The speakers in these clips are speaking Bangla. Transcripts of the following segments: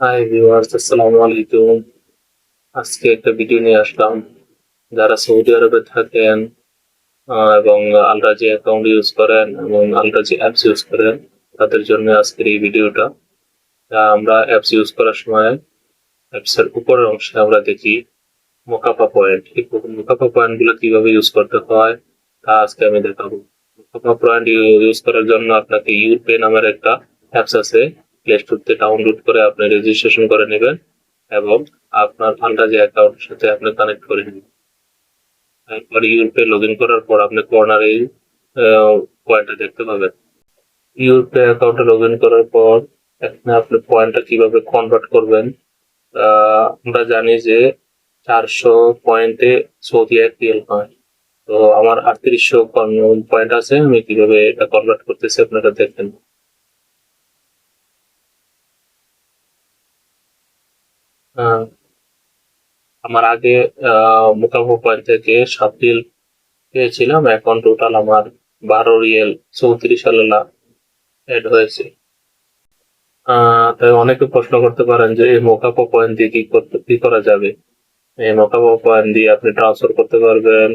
হাই ভিউয়ার্স আসসালামু আলাইকুম। আজকে একটা ভিডিও নিয়ে আসলাম। যারা সৌদি আরবে থাকেন এবং আলরাজি অ্যাকাউন্ট ইউজ করেন এবং আলরাজি অ্যাপস ইউজ করেন, তাদের জন্য আজকের এই ভিডিওটা আমরা অ্যাপস ইউজ করার সময় অ্যাপস এর উপরের অংশে আমরা দেখি মোকাপা পয়েন্ট। এই মোকাপা পয়েন্টগুলো কীভাবে ইউজ করতে হয়, তা আজকে আমি দেখাবো। মোকাপা পয়েন্ট ইউজ করার জন্য আপনাকে ইউপে নামের একটা অ্যাপস আছে। প্লে স্টোর থেকে ডাউনলোড করে আপনি রেজিস্ট্রেশন করে নেবেন এবং আপনার আন্দাজে অ্যাকাউন্টের সাথে আপনি কানেক্ট করে নেবেন। তারপর ইউরপে লগ ইন করার পর আপনি কর্নারে পয়েন্টটা দেখতে পাবেন। ইউরপে অ্যাকাউন্টে লগ ইন করার পর এখানে আপনি পয়েন্টটা কীভাবে কনভার্ট করবেন আমরা জানি যে চারশো পয়েন্টে সৌদি এক রিয়েল হয়। তো আমার আটত্রিশশো পয়েন্ট আছে, আমি কীভাবে এটা কনভার্ট করতেছি আপনারা দেখেন। আমার আগে মোকামো পয়েন্ট থেকে সাত রিয়েল পেয়েছিলাম। এখন টোটাল আমার বারো রিয়েল চৌত্রিশ আল্লাহ অ্যাড হয়েছে। তাই অনেকে প্রশ্ন করতে পারেন যে এই মোকাপো পয়েন্ট দিয়ে কি করতে, কি করা যাবে? এই মোকাপো পয়েন্ট দিয়ে আপনি ট্রান্সফার করতে পারবেন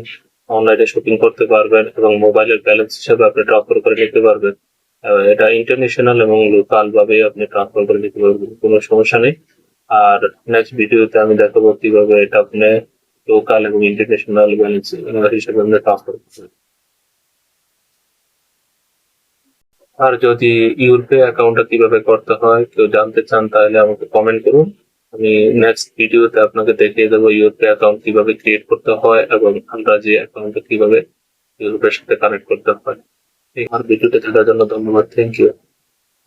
অনলাইনে শপিং করতে পারবেন এবং মোবাইলের ব্যালেন্স হিসেবে আপনি ট্রান্সফার করে নিতে পারবেন। এটা ইন্টারন্যাশনাল এবং লোকাল ভাবে আপনি ট্রান্সফার করে নিতে পারবেন, কোনো সমস্যা নেই। আর নেক্সট ভিডিওতে আমি দেখাবো কীভাবে এটা আপনি লোকাল এবং ইন্টারন্যাশনাল ব্যালেন্স হিসেবে আপনি ট্রান্সফার করতে আর যদি ইউরপে অ্যাকাউন্টটা কীভাবে করতে হয়, কেউ জানতে চান, তাহলে আমাকে কমেন্ট করুন। আমি নেক্সট ভিডিওতে আপনাকে দেখিয়ে দেবো ইউরোপে অ্যাকাউন্ট কীভাবে ক্রিয়েট করতে হয় এবং আমরা যে অ্যাকাউন্টটা কীভাবে ইউরোপের সাথে কানেক্ট করতে হয়। এই আমার ভিডিওতে থাকার জন্য ধন্যবাদ। Thank you